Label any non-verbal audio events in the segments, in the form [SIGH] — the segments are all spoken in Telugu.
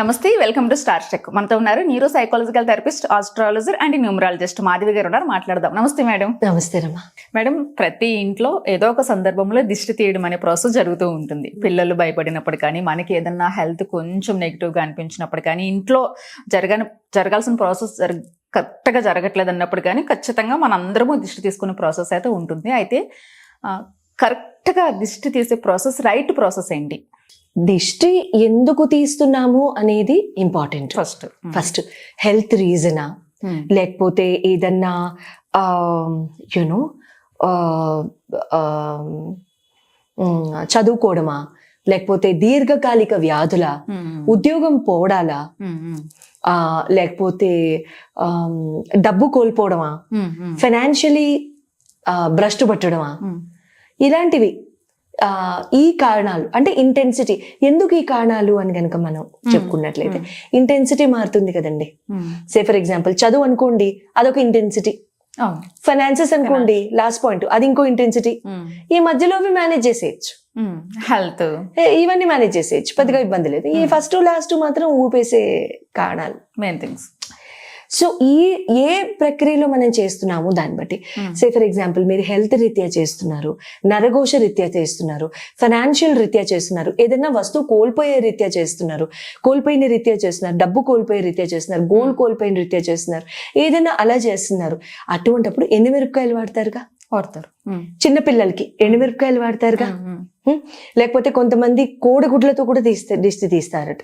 నమస్తే వెల్కమ్ టు స్టార్ చెక్. మనతో ఉన్నారు neuro psychological therapist astrologer and numerologist Madhavi garu ఉన్నారు. మాట్లాడదాం. నమస్తే మేడం. నమస్తే రమ్మా మేడం ప్రతి ఇంట్లో ఏదో ఒక సందర్భంలో దిష్టి తీయడం అనే ప్రాసెస్ జరుగుతూ ఉంటుంది. పిల్లలు భయపడినప్పుడు కానీ మనకి ఏదన్నా హెల్త్ కొంచెం నెగిటివ్గా అనిపించినప్పుడు కానీ ఇంట్లో జరగని జరగాల్సిన ప్రాసెస్ జరగ కరెక్ట్గా జరగట్లేదు అన్నప్పుడు కానీ ఖచ్చితంగా మనందరము దిష్టి తీసుకునే ప్రాసెస్ అయితే ఉంటుంది. అయితే కరెక్ట్గా దిష్టి తీసే ప్రాసెస్ రైట్ ప్రాసెస్ ఏంటి? దిష్టి ఎందుకు తీస్తున్నాము అనేది ఇంపార్టెంట్. ఫస్ట్. ఫస్ట్ హెల్త్ రీజనా? లేకపోతే ఏదన్నా యునో చదువుకోవడమా? లేకపోతే దీర్ఘకాలిక వ్యాధుల? ఉద్యోగం పోవడాలా లేకపోతే డబ్బు కోల్పోవడమా? ఫైనాన్షియలీ భ్రష్టు పట్టడమా? ఇలాంటివి. ఈ కారణాలు అంటే ఇంటెన్సిటీ ఎందుకు ఈ కారణాలు అని కనుక మనం చెప్పుకున్నట్లయితే ఇంటెన్సిటీ మారుతుంది కదండి. సే ఫర్ ఎగ్జాంపుల్ చదువు అనుకోండి అదొక ఇంటెన్సిటీ ఫైనాన్సెస్ అనుకోండి లాస్ట్ పాయింట్ అది ఇంకో ఇంటెన్సిటీ ఈ మధ్యలో అవి మేనేజ్ చేసేయచ్చు. హెల్త్ ఇవన్నీ మేనేజ్ చేసేయచ్చు పెద్దగా ఇబ్బంది లేదు. ఈ ఫస్ట్ లాస్ట్ మాత్రం ఊపేసే కారణాలు. మెయిన్ థింగ్స్ సో ఈ ఏ ప్రక్రియలో మనం చేస్తున్నాము దాన్ని బట్టి. సే ఫర్ ఎగ్జాంపుల్ మీరు హెల్త్ రీత్యా చేస్తున్నారు నరఘోష రీత్యా చేస్తున్నారు ఫైనాన్షియల్ రీత్యా చేస్తున్నారు ఏదైనా వస్తువు కోల్పోయే రీత్యా చేస్తున్నారు కోల్పోయిన రీత్యా చేస్తున్నారు డబ్బు కోల్పోయే రీత్యా చేస్తున్నారు గోల్డ్ కోల్పోయిన రీత్యా చేస్తున్నారు ఏదైనా అలా చేస్తున్నారు అటువంటప్పుడు ఎండుమిరపకాయలు వాడతారుగా? వాడతారు. చిన్న పిల్లలకి ఎండుమిరపకాయలు వాడతారుగా? హ్మ్? లేకపోతే కొంతమంది కోడిగుడ్లతో కూడా తీస్తే దిష్టి తీస్తారట.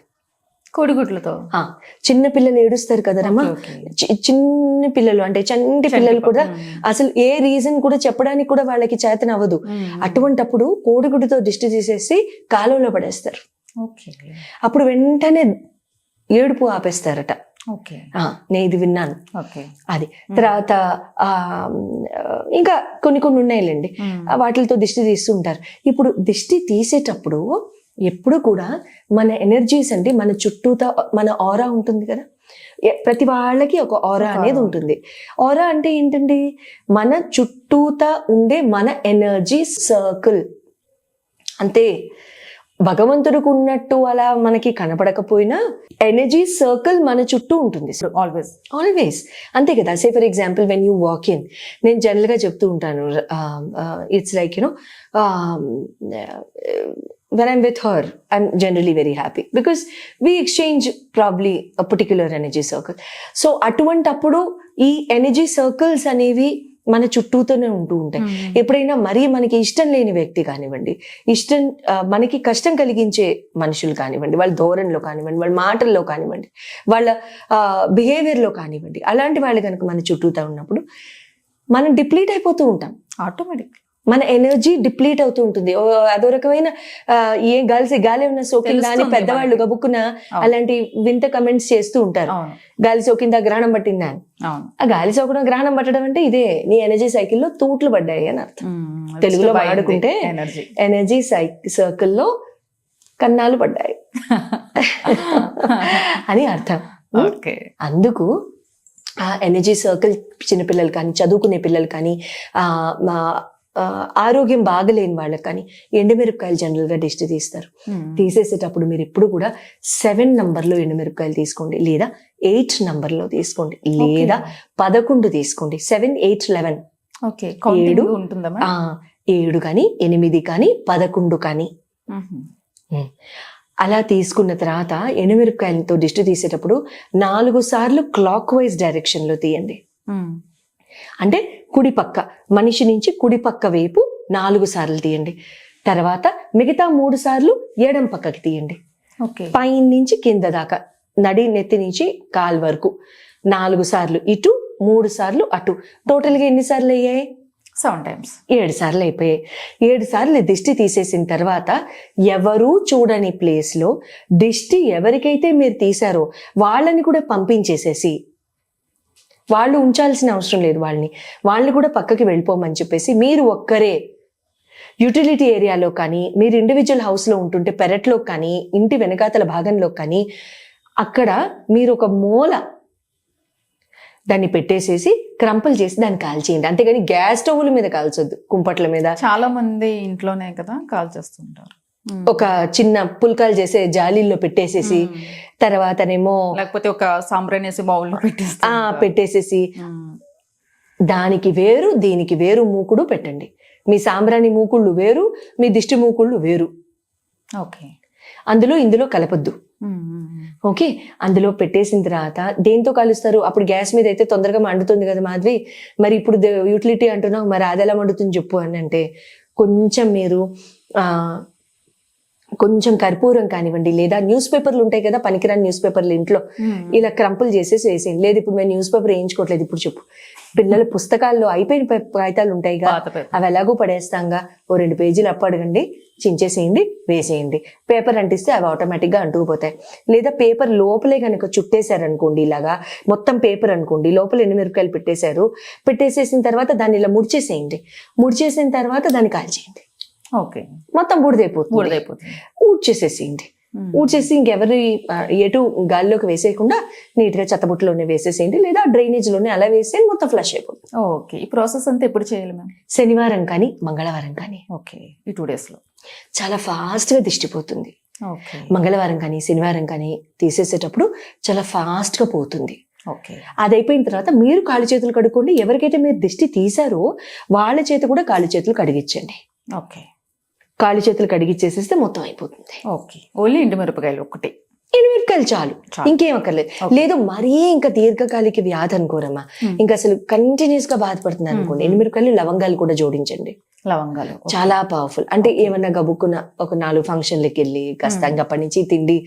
కోడిగుడ్లతో. ఆ, చిన్న పిల్లలు ఏడుస్తారు కదరమ్మా చిన్న పిల్లలు అంటే చంటి పిల్లలు కూడా అసలు ఏ రీజన్ కూడా చెప్పడానికి కూడా వాళ్ళకి చేతన అవ్వదు. అటువంటప్పుడు కోడిగుడ్డుతో దిష్టి తీసేసి కాలువలో పడేస్తారు. అప్పుడు వెంటనే ఏడుపు ఆపేస్తారట. ఓకే. ఆ, నేను ఇది విన్నాను. అది. తర్వాత ఆ ఇంకా కొన్ని కొన్ని ఉన్నాయిలేండి. వాటితో దిష్టి తీస్తూ ఉంటారు. ఇప్పుడు దిష్టి తీసేటప్పుడు ఎప్పుడు కూడా మన ఎనర్జీస్ అంటే మన చుట్టూతా మన ఆరా ఉంటుంది కదా. ప్రతి వాళ్ళకి ఒక ఆరా అనేది. ఉంటుంది. ఆరా అంటే ఏంటండి? మన చుట్టూతా ఉండే మన ఎనర్జీ సర్కిల్ అంతే. భగవంతుడికి ఉన్నట్టు అలా మనకి కనపడకపోయినా ఎనర్జీ సర్కిల్ మన చుట్టూ ఉంటుంది. ఆల్వేస్ ఆల్వేస్ అంతే కదా. Say for example when you walk in నేను జనరల్గా చెప్తూ ఉంటాను. It's like you know when I'm with her I'm generally very happy because we exchange probably particular energy circle so అటువంటప్పుడు ఈ ఎనర్జీ సర్కిల్స్ అనేవి మన చుట్టూతోనే ఉంటూ ఉంటాయి. ఎప్పుడైనా మరీ మనకి ఇష్టం లేని వ్యక్తి కానివ్వండి ఇష్టం మనకి కష్టం కలిగించే మనుషులు కానివ్వండి వాళ్ళ ధోరణిలో కానివ్వండి వాళ్ళ మాటల్లో కానివ్వండి వాళ్ళ బిహేవియర్లో కానివ్వండి అలాంటి వాళ్ళు కనుక మన చుట్టూతా ఉన్నప్పుడు మనం డిప్లీట్ అయిపోతూ ఉంటాం. ఆటోమేటిక్ మన ఎనర్జీ డిప్లీట్ అవుతూ ఉంటుంది. అదో రకమైన ఏ గాలి గాలి ఉన్న సోకిందా అని పెద్దవాళ్ళు. గబుక్కున. అలాంటి వింత కమెంట్స్ చేస్తూ ఉంటారు. గాలి సోకిందా గ్రహణం పట్టిందా అని. ఆ గాలి సోకడం గ్రహణం పట్టడం అంటే ఇదే. నీ ఎనర్జీ సైకిల్లో తూట్లు పడ్డాయి అని అర్థం. తెలుగులో వాడుకుంటే ఎనర్జీ ఎనర్జీ సై సర్కిల్లో కన్నాలు పడ్డాయి. [LAUGHS] అని అర్థం. అందుకు ఆ ఎనర్జీ సర్కిల్ చిన్నపిల్లలు కానీ చదువుకునే పిల్లలు కానీ ఆ, మా, ఆరోగ్యం బాగలేని వాళ్ళకి కానీ ఎండుమిరపకాయలు జనరల్గా దిష్టి తీస్తారు. తీసేసేటప్పుడు మీరు ఎప్పుడు కూడా సెవెన్ నంబర్లో ఎండుమిరపకాయలు తీసుకోండి లేదా ఎయిట్ నంబర్లో తీసుకోండి లేదా పదకొండు తీసుకోండి. Seven eight eleven. ఓకే. ఏడు. ఏడు కానీ ఎనిమిది కానీ పదకొండు కానీ. అలా తీసుకున్న తర్వాత ఎండుమిరపకాయలతో దిష్టి తీసేటప్పుడు నాలుగు సార్లు క్లాక్ వైజ్ డైరెక్షన్లో తీయండి. అంటే కుడి పక్క మనిషి నుంచి కుడి పక్క వైపు నాలుగు సార్లు తీయండి. తర్వాత మిగతా మూడు సార్లు ఎడం పక్కకి తీయండి. ఓకే. పైన నుంచి కింద దాకా నడి నెత్తి నుంచి కాల్ వరకు నాలుగు సార్లు ఇటు మూడు సార్లు అటు. టోటల్గా ఎన్ని సార్లు అయ్యాయి? సెవెన్ టైమ్స్ ఏడు సార్లు అయిపోయాయి. ఏడు సార్లు దిష్టి తీసేసిన తర్వాత ఎవరూ చూడని ప్లేస్లో దిష్టి ఎవరికైతే మీరు తీశారో వాళ్ళని కూడా పంపించేసేసి వాళ్ళు ఉంచాల్సిన అవసరం లేదు వాళ్ళని. వాళ్ళని కూడా పక్కకి వెళ్ళిపోమని చెప్పేసి మీరు ఒక్కరే యూటిలిటీ ఏరియాలో కానీ మీరు ఇండివిజువల్ హౌస్లో ఉంటుంటే పెరట్లో కానీ ఇంటి వెనకాతల భాగంలో కానీ అక్కడ మీరు ఒక మూల దాన్ని పెట్టేసేసి క్రంపల్ చేసి దాన్ని కాల్చేయండి. అంతేగాని గ్యాస్ స్టవ్ల మీద కాల్చొద్దు కుంపట్ల మీద. చాలా మంది ఇంట్లోనే కదా కాల్చేస్తుంటారు. ఒక చిన్న పుల్కాలు చేసే జాలీల్లో పెట్టేసేసి తర్వాతనేమో లేకపోతే ఒక సాంబ్రానేసి బౌల్లో ఆ పెట్టేస్తా పెట్టేసేసి. దానికి వేరు దీనికి వేరు మూకుడు పెట్టండి. మీ సాంబ్రాణి మూకుళ్ళు వేరు మీ దిష్టి మూకుళ్ళు వేరు. ఓకే. అందులో ఇందులో కలపొద్దు. ఓకే? అందులో పెట్టేసిన తర్వాత దేంతో కలుస్తారు? అప్పుడు గ్యాస్ మీద అయితే తొందరగా మండుతుంది కదా మాధవి. మరి ఇప్పుడు యూటిలిటీ అంటున్నావు మరి అది ఎలా మండుతుంది చెప్పు అని అంటే కొంచెం మీరు ఆ కొంచెం కర్పూరం కానివ్వండి లేదా న్యూస్ పేపర్లు ఉంటాయి కదా పనికిరాని న్యూస్ పేపర్లు ఇంట్లో ఇలా క్రంపులు చేసేసి వేసేయండి. లేదు ఇప్పుడు మేము న్యూస్ పేపర్ వేయించుకోవట్లేదు ఇప్పుడు చెప్పు. పిల్లల పుస్తకాల్లో అయిపోయిన కాగితాలు ఉంటాయిగా అవి ఎలాగో పడేస్తాంగా. ఓ రెండు పేజీలు అప్పు అడగండి చించేసేయండి వేసేయండి. పేపర్ అంటిస్తే అవి ఆటోమేటిక్గా అంటుకుపోతాయి. లేదా పేపర్ లోపలే కనుక చుట్టేశారనుకోండి ఇలాగా మొత్తం పేపర్ అనుకోండి లోపల ఎండుమిరపకాయలు పెట్టేశారు పెట్టేసేసిన తర్వాత దాన్ని ఇలా ముడిచేసేయండి. ముడిచేసిన తర్వాత దాన్ని కాల్చేయండి. ఓకే. మొత్తం బూడిదైపోతుంది. బూడిదైపోతుంది. ఊడ్చేసేసేయండి ఊడ్చేసి ఇంకెవరి ఎటు గాలిలోకి వేసేయకుండా నీట్గా చెత్తబుట్టలోనే వేసేసేయండి లేదా డ్రైనేజ్లోనే అలా వేసేయండి మొత్తం ఫ్లష్ అయిపోతుంది. ఓకే. ఈ ప్రాసెస్ అంతా ఎప్పుడు చేయాలి మ్యామ్? శనివారం కానీ మంగళవారం కానీ. ఓకే. ఈ టూ డేస్లో చాలా fast గా దిష్టిపోతుంది మంగళవారం కానీ శనివారం కానీ తీసేసేటప్పుడు చాలా fast గా పోతుంది. ఓకే. అది అయిపోయిన తర్వాత మీరు కాళ్ళు చేతులు కడుక్కోండి. ఎవరికైతే మీరు దిష్టి తీసారో వాళ్ళ చేత కూడా కాళ్ళు చేతులు కడిగించండి ఓకే. కాళ్ళు చేతులు కడిగిచ్చేసేస్తే మొత్తం అయిపోతుంది ఓకే ఓన్లీ ఎండు మిరపకాయలు ఒకటి ఎండుమిరపకాయలు చాలు చాలు. ఇంకేం అక్కర్లేదు. లేదు మరీ ఇంకా దీర్ఘకాలిక వ్యాధి అనుకోరమ్మా. ఇంకా అసలు కంటిన్యూస్గా బాధపడుతుంది అనుకోండి. ఎండుమిరపకాయలు లవంగాలు కూడా జోడించండి లవంగాలు. చాలా పవర్ఫుల్ అంటే ఏమన్నా గబుక్కున్న ఒక నాలుగు ఫంక్షన్లకి వెళ్ళి కాస్త. ఇంకా అప్పటి నుంచి తిండి.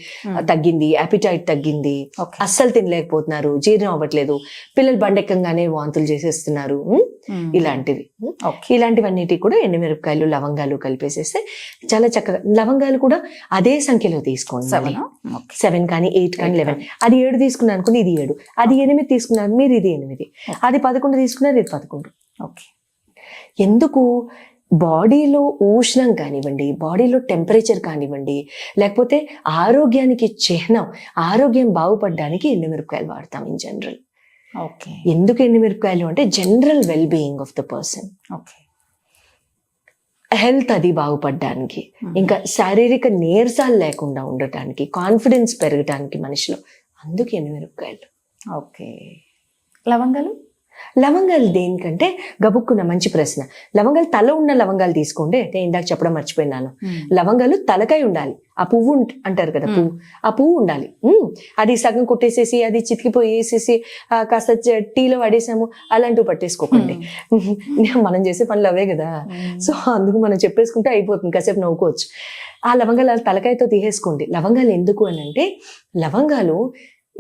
తగ్గింది అపిటైట్ తగ్గింది అస్సలు తినలేకపోతున్నారు జీర్ణం అవ్వట్లేదు పిల్లలు బండెక్కంగానే వాంతులు చేసేస్తున్నారు. ఇలాంటివి. ఇలాంటివన్నిటి కూడా ఎండుమిరపకాయలు లవంగాలు కలిపేసేస్తే చాలా చక్కగా లవంగాలు కూడా అదే సంఖ్యలో తీసుకోండి సెవెన్ కానీ ఎయిట్ కానీ లెవెన్. అది ఏడు తీసుకున్నాను అనుకోండి ఇది ఏడు. అది ఎనిమిది తీసుకున్నారు మీరు ఇది ఎనిమిది. అది పదకొండు తీసుకున్నారు ఇది పదకొండు. ఓకే. ఎందుకు? బాడీలో ఉష్ణం కానివ్వండి బాడీలో టెంపరేచర్ కానివ్వండి లేకపోతే ఆరోగ్యానికి చిహ్నం ఆరోగ్యం బాగుపడడానికి ఎండుమిరపకాయలు వాడతాం ఇన్ జనరల్. ఎందుకు ఎండుమిరపకాయలు అంటే general well being of the person okay health అది బాగుపడడానికి. Hmm. ఇంకా శారీరక నీరసాలు లేకుండా ఉండటానికి కాన్ఫిడెన్స్ పెరగటానికి మనిషిలో అందుకు ఎండుమిరపకాయలు ఓకే లవంగాలు? లవంగాలు దేనికంటే గబుక్కున్న మంచి ప్రశ్న. లవంగాలు తల ఉన్న లవంగాలు తీసుకోండి. నేను ఇందాక చెప్పడం మర్చిపోయినాను లవంగాలు తలకాయ ఉండాలి. ఆ పువ్వు అంటారు కదా పువ్వు. ఆ పువ్వు ఉండాలి. అది సగం కొట్టేసేసి అది చితికిపోయేసేసి ఆ, కాస్త టీలో పడేసాము అలాంటివి పట్టేసుకోకండి. [LAUGHS] మనం చేసే పనులు అవే కదా. సో అందుకు మనం చెప్పేసుకుంటే అయిపోతుంది. కాసేపు నవ్వుకోవచ్చు. ఆ లవంగాలు తలకాయతో తీసేసుకోండి. లవంగాలు ఎందుకు అని అంటే లవంగాలు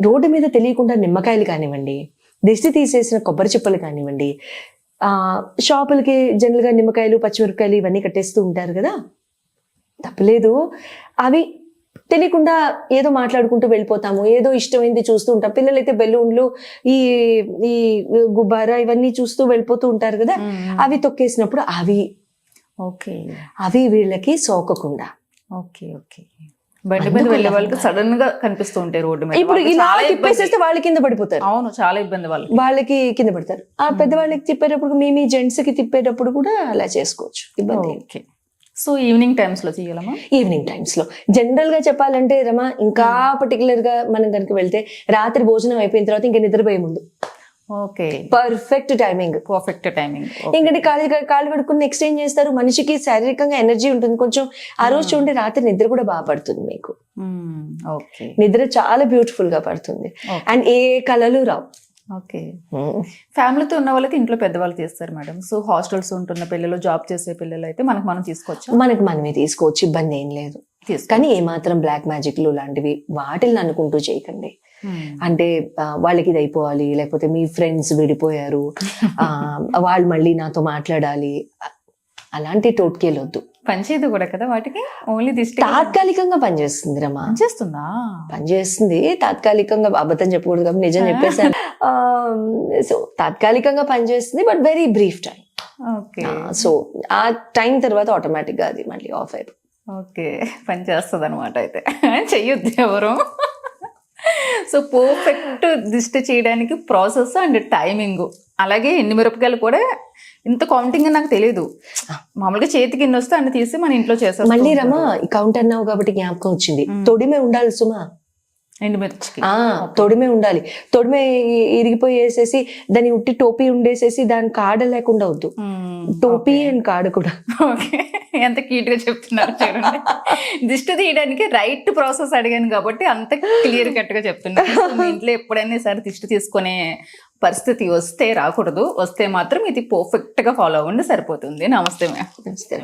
రోడ్డు మీద తెలియకుండా నిమ్మకాయలు కానివ్వండి దిష్టి తీసేసిన కొబ్బరి చిప్పలు కానివ్వండి ఆ షాపులకి జనరల్గా నిమ్మకాయలు పచ్చిమిరపకాయలు ఇవన్నీ కట్టేస్తూ ఉంటారు కదా? తప్పలేదు. అవి తెలియకుండా ఏదో మాట్లాడుకుంటూ వెళ్ళిపోతాము ఏదో ఇష్టమైంది చూస్తూ ఉంటాం. పిల్లలైతే బెలూన్లు ఈ ఈ గుబ్బారా ఇవన్నీ చూస్తూ వెళ్ళిపోతూ ఉంటారు కదా? అవి తొక్కేసినప్పుడు అవి ఓకే. అవి వీళ్ళకి సోకకుండా. Okay okay. బండి మీద వెళ్ళే వాళ్ళకి. సడన్గా కనిపిస్తూ ఉంటాయి రోడ్డు మీద. ఇప్పుడు ఇలా. తిప్పేసేస్తే వాళ్ళ కింద పడిపోతారు. అవును చాలా ఇబ్బంది వాళ్ళకి. వాళ్ళకి కింద పడతారు. ఆ పెద్దవాళ్ళకి తిప్పేటప్పుడు మీ మీ జెంట్స్కి తిప్పేటప్పుడు కూడా అలా చేసుకోవచ్చు. ఇబ్బంది ఓకే సో ఈవినింగ్ టైమ్స్లో చేయాలమ్మా? ఈవినింగ్ టైమ్స్లో. జనరల్గా చెప్పాలంటే రమ ఇంకా పర్టికులర్గా మనం కనుక వెళ్తే రాత్రి భోజనం అయిపోయిన తర్వాత ఇంకా నిద్రపోయే ముందు. Okay. Perfect timing perfect timing ఎందుకంటే కాళ్ళు క- కాళ్ళు కడుక్కుని నెక్స్ట్ ఏం చేస్తారు? మనిషికి శారీరకంగా ఎనర్జీ ఉంటుంది. కొంచెం ఆ రోజు చూడండి రాత్రి నిద్ర కూడా బాగా పడుతుంది మీకు. ఓకే నిద్ర చాలా బ్యూటిఫుల్గా పడుతుంది. అండ్ ఏ కళలు రావు. ఓకే ఫ్యామిలీతో ఉన్న వాళ్ళకి ఇంట్లో పెద్దవాళ్ళు తీస్తారు మేడం. సో హాస్టల్స్ ఉంటున్న పిల్లలు జాబ్ చేసే పిల్లలు అయితే మనకు మనం తీసుకోవచ్చు? మనకి మనమే తీసుకోవచ్చు. ఇబ్బంది ఏం లేదు. కానీ ఏమాత్రం బ్లాక్ మ్యాజిక్లు లాంటివి వాటిని అనుకుంటూ చేయకండి. అంటే ఆ, వాళ్ళకి ఇది అయిపోవాలి లేకపోతే మీ ఫ్రెండ్స్ విడిపోయారు [LAUGHS] వాళ్ళు మళ్ళీ నాతో మాట్లాడాలి అలాంటి టోట్కేలు వద్దు పనిచేయదు కూడా కదా వాటికి? ఓన్లీ దిష్టి తాత్కాలికంగా పనిచేస్తుంది రమా. పనిచేస్తుందా? పనిచేస్తుంది తాత్కాలికంగా అబద్ధం చెప్పకూడదు కాబట్టి నిజం [LAUGHS] చెప్పేసాను సో తాత్కాలికంగా పనిచేస్తుంది but very brief time okay. So ఆ టైం తర్వాత ఆటోమేటిక్గా అది మళ్ళీ ఆఫ్ అయిపోతుంది ఓకే పని చేస్తుంది అనమాట అయితే. [LAUGHS] చెయ్యొద్దు ఎవరు. సో పర్ఫెక్ట్ దిష్టి చేయడానికి ప్రాసెస్ అండ్ టైమింగ్ అలాగే ఎండు మిరపకాయలు కూడా ఇంత కౌంటింగ్ అని నాకు తెలియదు మామూలుగా చేతికి ఎన్ని వస్తే అన్ని తీసి మన ఇంట్లో చేసేస్తాం మళ్ళీ రమా కౌంట్ అన్నావు కాబట్టి జ్ఞాపకం వచ్చింది. తొడిమే ఉండాలి సుమా. ఎండుమిర్చికి తొడిమే ఉండాలి. తొడిమే ఇ- ఇరిగిపోయి వేసేసి దాని ఉట్టి టోపీ ఉండేసేసి దాని కాడ లేకుండా వద్దు. టోపీ అండ్ కాడ కూడా. ఓకే. ఎంత క్యూట్గా చెప్తున్నారు చూడండి. దిష్టి తీయడానికి రైట్ ప్రాసెస్ అడిగాను కాబట్టి అంత క్లియర్ కట్గా చెప్తున్నారు మీ ఇంట్లో ఎప్పుడైనా సరే దిష్టి తీసుకునే పరిస్థితి వస్తే రాకూడదు. వస్తే మాత్రం ఇది పర్ఫెక్ట్గా ఫాలో అవ్వండి సరిపోతుంది. నమస్తే మ్యామ్. నమస్తే